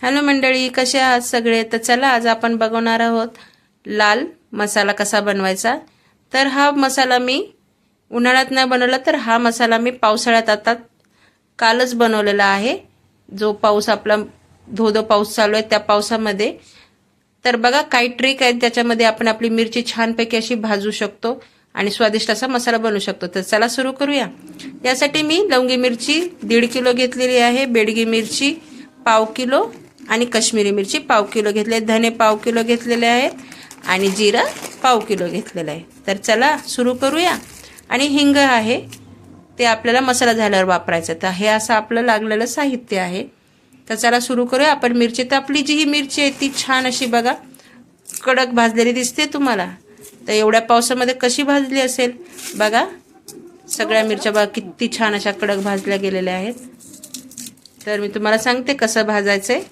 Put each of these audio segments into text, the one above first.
Hello मंडळी कसे आहात सगळे? तर चला आज आपण बघवणार आहोत लाल मसाला कसा बनवायचा? तर हा मसाला मी उन्हाळ्यात नाही बनवला तर हा मसाला मी पावसाळ्यात आता कालच बनवलेला आहे. जो पाऊस आपला धोधो पाऊस चालू आहे त्या पावसामध्ये. तर बघा काही ट्रिक आहेत त्याच्यामध्ये आपण आपली मिरची छानपैकी अशी भाजू शकतो आणि स्वादिष्ट असा मसाला बनवू शकतो. तर चला सुरू करूया. यासाठी मी लवंगी मिरची दीड किलो घेतलेली आहे बेडगी मिरची पाव किलो आणि कश्मीरी मिरची पाव किलो घेतले धने पाव किलो घेतलेले आहेत आणि जिरं पाव किलो घेतलेलं आहे. तर चला सुरू करूया. आणि हिंग आहे ते आपल्याला मसाला झाल्यावर वापरायचं. तर हे असं आपलं लागलेलं साहित्य आहे. तर चला सुरू करूया. आपण मिरची तर आपली जी ही मिरची आहे ती छान अशी बघा कडक भाजलेली दिसते तुम्हाला. तर एवढ्या पावसामध्ये कशी भाजली असेल? बघा सगळ्या मिरच्या बघा किती छान अशा कडक भाजल्या गेलेल्या आहेत. तर मी तुम्हाला सांगते कसं भाजायचं आहे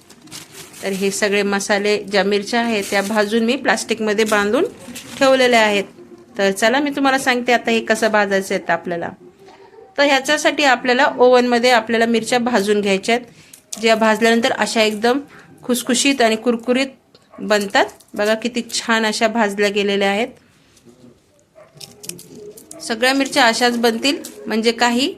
तर हे सगळे मसाले ज्या मिरच्या आहेत त्या भाजून मी प्लास्टिकमध्ये बांधून ठेवलेल्या आहेत. तर चला मी तुम्हाला सांगते आता हे कसं भाजायचं आहे आपल्याला. तर ह्याच्यासाठी आपल्याला ओव्हनमध्ये आपल्याला मिरच्या भाजून घ्यायच्या आहेत. ज्या भाजल्यानंतर अशा एकदम खुसखुशीत आणि कुरकुरीत बनतात. बघा किती छान अशा भाजल्या गेलेल्या आहेत. सगळ्या मिरच्या अशाच बनतील म्हणजे काही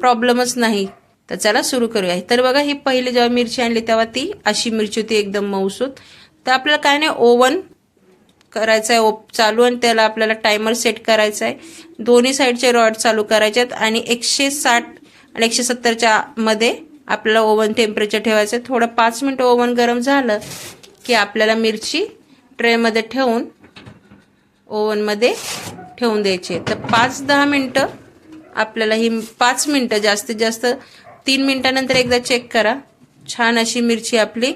प्रॉब्लेमच नाही. तर चला सुरू करूया. तर बघा ही पहिली जेव्हा मिरची आणली तेव्हा ती अशी मिरची होती एकदम मऊसूत. तर आपल्याला काय नाही ओवन करायचं आहे ओप चालू आणि त्याला आपल्याला टायमर सेट करायचा आहे दोन्ही साईडचे रॉड चालू करायचे आहेत आणि एकशे साठ आणि एकशे सत्तरच्या मध्ये आपल्याला ओव्हन टेम्परेचर ठेवायचं आहे थोडं पाच मिनटं ओव्हन गरम झालं की आपल्याला मिरची ट्रेमध्ये ठेवून ओव्हनमध्ये ठेवून द्यायची तर पाच दहा मिनटं आपल्याला ही पाच मिनटं जास्तीत जास्त तीन मिनटानंतर एकदा चेक करा. छान अशी मिरची आपली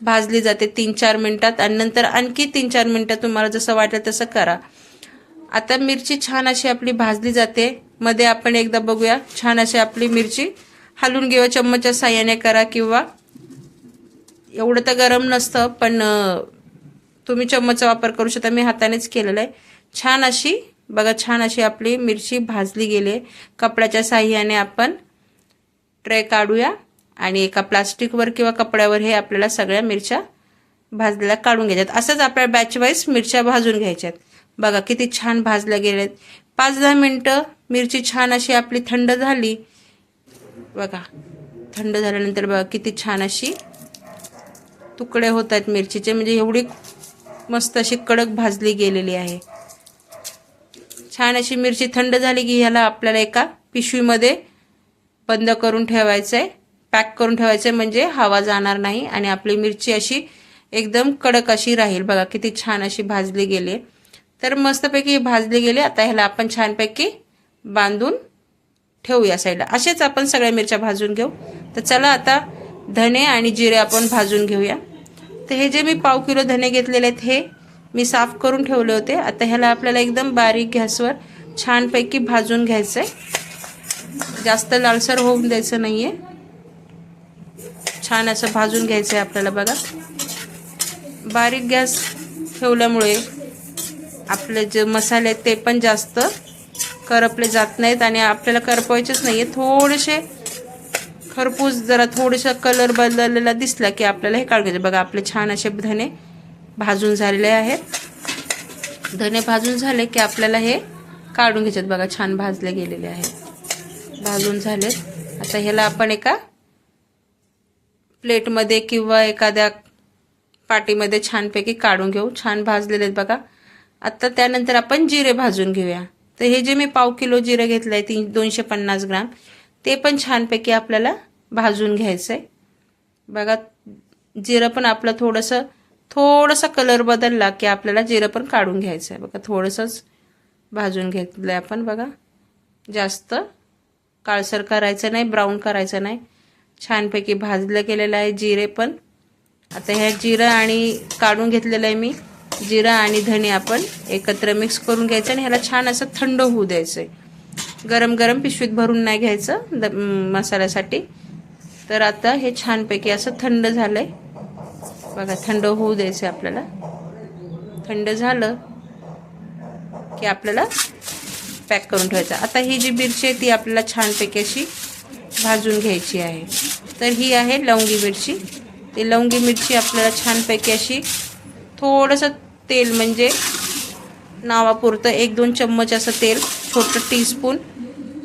भाजली जाते तीन चार मिनटात आणि नंतर आणखी तीन चार मिनटात तुम्हाला जसं वाटेल तसं करा. आता मिरची छान अशी आपली भाजली जाते. मध्ये आपण एकदा बघूया. छान अशी आपली मिरची हलून घेऊया. चम्मचच्या साह्याने करा किंवा एवढं तर गरम नसतं पण तुम्ही चम्मचचा वापर करू शकता. मी हातानेच केलेलं आहे. छान अशी बघा छान अशी आपली मिरची भाजली गेली कपड्याच्या साह्याने आपण ट्रे काढूया आणि एका प्लास्टिकवर किंवा कपड्यावर हे आपल्याला सगळ्या मिरच्या भाजलेल्या काढून घ्यायच्यात. असंच आपल्या बॅचवाईज मिरच्या भाजून घ्यायच्यात. बघा किती छान भाजल्या गेल्यात. पाच दहा मिनटं मिरची छान अशी आपली थंड झाली. बघा थंड झाल्यानंतर बघा किती छान अशी तुकडे होत आहेत मिरचीचे. म्हणजे एवढी मस्त अशी कडक भाजली गेलेली आहे. छान अशी मिरची थंड झाली की ह्याला आपल्याला एका पिशवीमध्ये बंद करून ठेवायचं आहे पॅक करून ठेवायचं आहे म्हणजे हवा जाणार नाही आणि आपली मिरची अशी एकदम कडक अशी राहील. बघा किती छान अशी भाजली गेली. तर मस्तपैकी भाजली गेली. आता ह्याला आपण छानपैकी बांधून ठेवूया साईडला असेच आपण सगळ्या मिरच्या भाजून घेऊ. तर चला आता धने आणि जिरे आपण भाजून घेऊया. तर हे जे मी पाव किलो धने घेतलेले आहेत हे मी साफ करून ठेवले होते. आता ह्याला आपल्याला एकदम बारीक गॅसवर छानपैकी भाजून घ्यायचं आहे जास्त लालसर होऊन द्यायचं नाही आहे छान असं भाजून घ्यायचं आहे आपल्याला बघा. बारीक गॅस ठेवल्यामुळे आपले जे मसाले आहेत ते पण जास्त करपले जात नाहीत आणि आपल्याला करपवायचेच नाही आहे थोडेसे खरपूस जरा थोडंसं कलर बदललेला दिसला की आपल्याला हे काढून घ्यायचं. बघा आपले छान असे धने भाजून झालेले आहेत. धने भाजून झाले की आपल्याला हे काढून घ्यायचे बघा छान भाजले गेलेले आहेत. भाजून झालेत. आता ह्याला आपण एका प्लेटमध्ये किंवा एखाद्या पाटीमध्ये छानपैकी काढून घेऊ. छान भाजलेले आहेत बघा. आता त्यानंतर आपण जिरे भाजून घेऊया. तर हे जे मी पाव किलो जिरे घेतलं आहे तीन दोनशे पन्नास ग्राम ते पण छानपैकी आपल्याला भाजून घ्यायचं आहे बघा जिरं पण आपलं थोडंसं थोडासा कलर बदलला की आपल्याला जिरं पण काढून घ्यायचं आहे बघा थोडंसंच भाजून घेतलं आहे आपण बघा. जास्त काळसर करायचं नाही ब्राऊन करायचं नाही. छानपैकी भाजलं गेलेलं आहे जिरे पण. आता ह्या जिरं आणि काढून घेतलेलं आहे मी. जिरं आणि धने आपण एकत्र मिक्स करून घ्यायचं आणि ह्याला छान असं थंड होऊ द्यायचं आहे गरम गरम पिशवीत भरून नाही घ्यायचं द मसाल्यासाठी. तर आता हे छानपैकी असं थंड झालं आहे बघा थंड होऊ द्यायचं आहे आपल्याला. थंड झालं की आपल्याला पॅक करून ठेवायचा. आता ही जी मिरची आहे ती आपल्याला छानपैकी अशी भाजून घ्यायची आहे. तर ही आहे लवंगी मिरची. ती लवंगी मिरची आपल्याला छानपैकी अशी थोडंसं तेल म्हणजे नावापुरतं एक दोन चम्मच असं तेल छोटं टीस्पून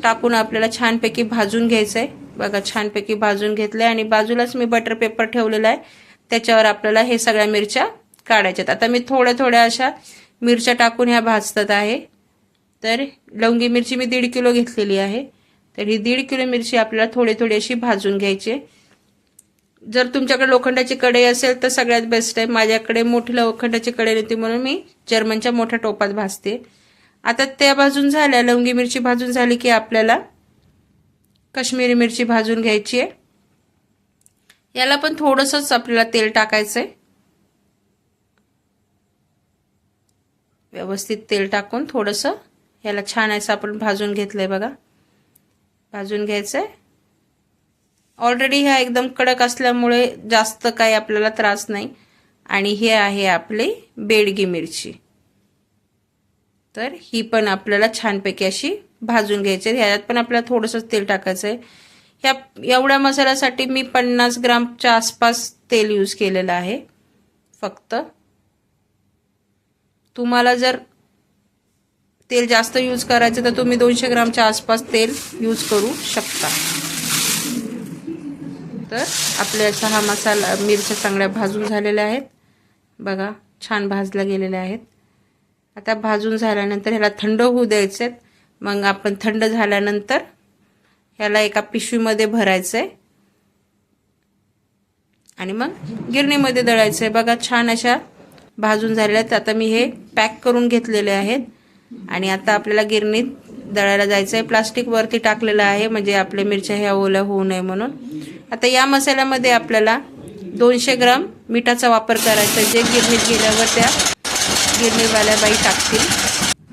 टाकून आपल्याला छानपैकी भाजून घ्यायचं आहे बघा छानपैकी भाजून घेतलं आहे आणि बाजूलाच मी बटर पेपर ठेवलेला आहे. त्याच्यावर आपल्याला हे सगळ्या मिरच्या काढायच्यात. आता मी थोड्या थोड्या अशा मिरच्या टाकून ह्या भाजतात आहे. तर लवंगी मिरची मी दीड किलो घेतलेली आहे. तर ही दीड किलो मिरची आपल्याला थोडी थोडी अशी भाजून घ्यायची आहे. जर तुमच्याकडे लोखंडाची कढई असेल तर सगळ्यात बेस्ट आहे. माझ्याकडे मोठी लोखंडाची कढई नव्हती म्हणून मी जर्मनच्या मोठ्या टोपात भाजते. आता त्या भाजून झाल्या लवंगी मिरची भाजून झाली की आपल्याला कश्मीरी मिरची भाजून घ्यायची आहे. याला पण थोडंसंच आपल्याला तेल टाकायचं आहे व्यवस्थित तेल टाकून थोडंसं याला छान असं आपण भाजून घेतलं आहे बघा. भाजून घ्यायचं आहे ऑलरेडी ह्या एकदम कडक असल्यामुळे जास्त काही आपल्याला त्रास नाही. आणि हे आहे आपली बेडगी मिरची. तर ही पण आपल्याला छानपैकी अशी भाजून घ्यायची आहे. ह्याच्यात पण आपल्याला थोडंसं तेल टाकायचं आहे ह्या एवढ्या मसाल्यासाठी मी पन्नास ग्रामच्या आसपास तेल यूज केलेलं आहे. फक्त तुम्हाला जर तेल जास्त यूज करायचं तर तुम्ही दोनशे ग्रामच्या आसपास तेल यूज करू शकता. तर आपल्या असा हा मसाला मिरच्या चांगल्या भाजून झालेल्या आहेत. बघा छान भाजल्या गेलेल्या आहेत. आता भाजून झाल्यानंतर ह्याला थंड होऊ द्यायचे आहेत मग आपण थंड झाल्यानंतर ह्याला एका पिशवीमध्ये भरायचं आहे आणि मग गिरणीमध्ये दळायचं आहे बघा छान अशा भाजून झालेल्या आहेत. आता मी हे पॅक करून घेतलेले आहेत. आणि आता आपल्याला गिरणीत दळायला जायचं आहे प्लास्टिक वरती टाकलेलं आहे. म्हणजे आपल्या मिरच्या ह्या ओल्या होऊ नये म्हणून. आता या मसाल्यामध्ये आपल्याला दोनशे ग्राम मिठाचा वापर करायचा जे गिरणीत गेल्यावर त्या गिरणीवाल्या बाई टाकतील.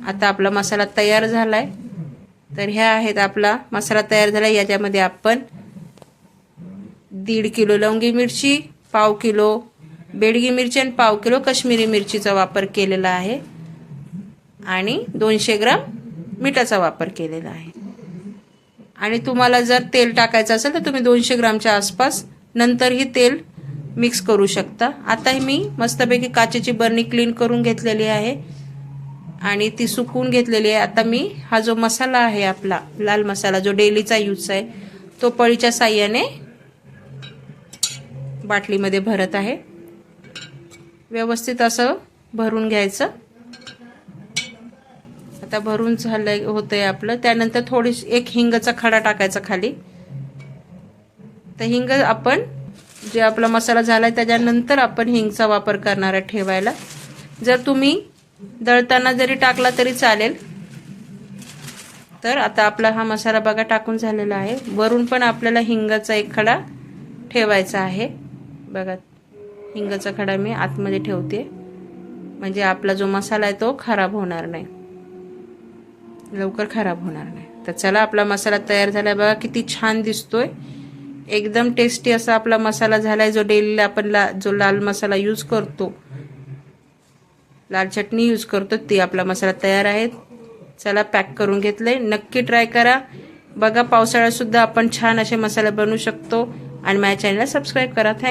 आता आपला मसाला तयार झाला आहे तर ह्या आहेत आपला मसाला तयार झाला. याच्यामध्ये आपण दीड किलो लवंगी मिरची पाव किलो बेडगी मिरची आणि पाव किलो काश्मीरी मिरचीचा वापर केलेला आहे. आणि दोनशे ग्राम मिठाचा वापर केलेला आहे. आणि तुम्हाला जर तेल टाकायचं असेल तर तुम्ही दोनशे ग्रामच्या आसपास नंतरही तेल मिक्स करू शकता. आता मी मस्तपैकी काचेची बर्नी क्लीन करून घेतलेली आहे आणि ती सुकवून घेतलेली आहे. आता मी हा जो मसाला आहे आपला लाल मसाला जो डेलीचा यूज आहे तो पळीच्या साह्याने बाटलीमध्ये भरत आहे. व्यवस्थित असं भरून घ्यायचं. आता भरून झालं होतंय आपलं. त्यानंतर थोडीशी एक हिंगचा खडा टाकायचा खाली. तर हिंग आपण जे आपला मसाला झाला आहे त्याच्यानंतर आपण हिंगचा वापर करणार आहे ठेवायला. जर तुम्ही दळताना जरी टाकला तरी चालेल. तर आता आपला हा मसाला बघा टाकून झालेला आहे. वरून पण आपल्याला हिंगाचा एक खडा ठेवायचा आहे. बघा हिंगाचा खडा मी आतमध्ये ठेवते. म्हणजे आपला जो मसाला आहे तो खराब होणार नाही. लवकर खराब होणार नाही. तर चला आपला मसाला तयार झाला बघा किती छान दिसतोय. एकदम टेस्टी असा आपला मसाला झालाय जो डेलीला आपण ला जो लाल मसाला यूज करतो. लाल चटणी यूज करतो ती आपला मसाला तयार आहे. चला पॅक करून घेतलंय. नक्की ट्राय करा. बघा पावसाळ्यात सुद्धा आपण छान असे मसाले बनवू शकतो. आणि माझ्या चॅनलला सबस्क्राईब करा. थँक